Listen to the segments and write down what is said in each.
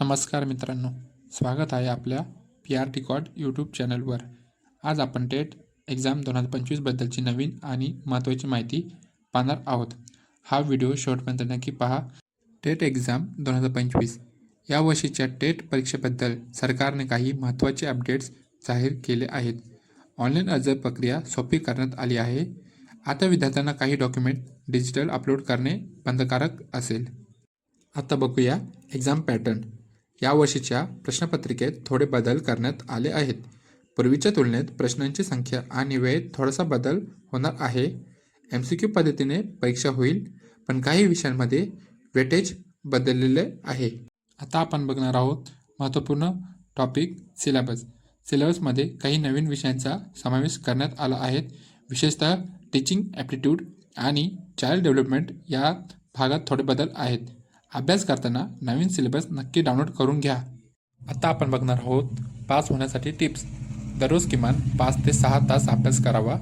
नमस्कार मित्रांनो. स्वागत आहे आपल्या पी आर टी कॉट यूट्यूब चॅनलवर आज आपण टेट एक्झाम दोन हजार पंचवीसबद्दलची नवीन आणि महत्त्वाची माहिती पाहणार आहोत. हा व्हिडिओ शेवटपर्यंत नक्की पहा. टेट एक्झाम दोन हजार पंचवीस या वर्षीच्या टेट परीक्षेबद्दल सरकारने काही महत्त्वाचे अपडेट्स जाहीर केले आहेत. ऑनलाईन अर्ज प्रक्रिया सोपी करण्यात आली आहे. आता विद्यार्थ्यांना काही डॉक्युमेंट डिजिटल अपलोड करणे बंधकारक असेल. आता बघूया एक्झाम पॅटर्न यावर्षीच्या प्रश्नपत्रिकेत थोडे बदल करण्यात आले आहेत. पूर्वीच्या तुलनेत प्रश्नांची संख्या आणि वेळेत थोडासा बदल होणार आहे. एम सी क्यू पद्धतीने परीक्षा होईल पण काही विषयांमध्ये वेटेज बदललेले आहे. आता आपण बघणार आहोत महत्त्वपूर्ण टॉपिक सिलेबस सिलेबसमध्ये काही नवीन विषयांचा समावेश करण्यात आला आहे. विशेषतः टीचिंग ॲप्टिट्यूड आणि चाइल्ड डेव्हलपमेंट या भागात थोडे बदल आहेत. अभ्यास करताना नवीन सिलेबस नक्की डाउनलोड करून घ्या. आता आपण बघणार आहोत पास होण्यासाठी टिप्स दररोज किमान पाच ते सहा तास अभ्यास करावा.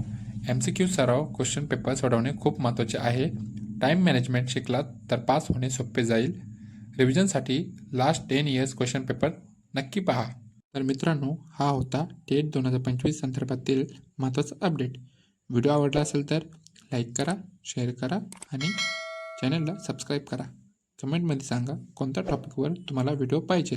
एम सी क्यू सराव क्वेश्चन पेपर सोडवणे खूप महत्त्वाचे आहे. टाईम मॅनेजमेंट शिकलात तर पास होणे सोपे जाईल. रिव्हिजनसाठी last ten years question paper नक्की पहा. तर मित्रांनो हा होता टेट दोन हजार पंचवीस संदर्भातील महत्त्वाचा अपडेट व्हिडिओ आवडला असेल तर लाईक करा शेअर करा आणि चॅनलला सबस्क्राईब करा. कमेंटमध्ये सांगा कोणत्या टॉपिकवर तुम्हाला व्हिडिओ पाहिजे.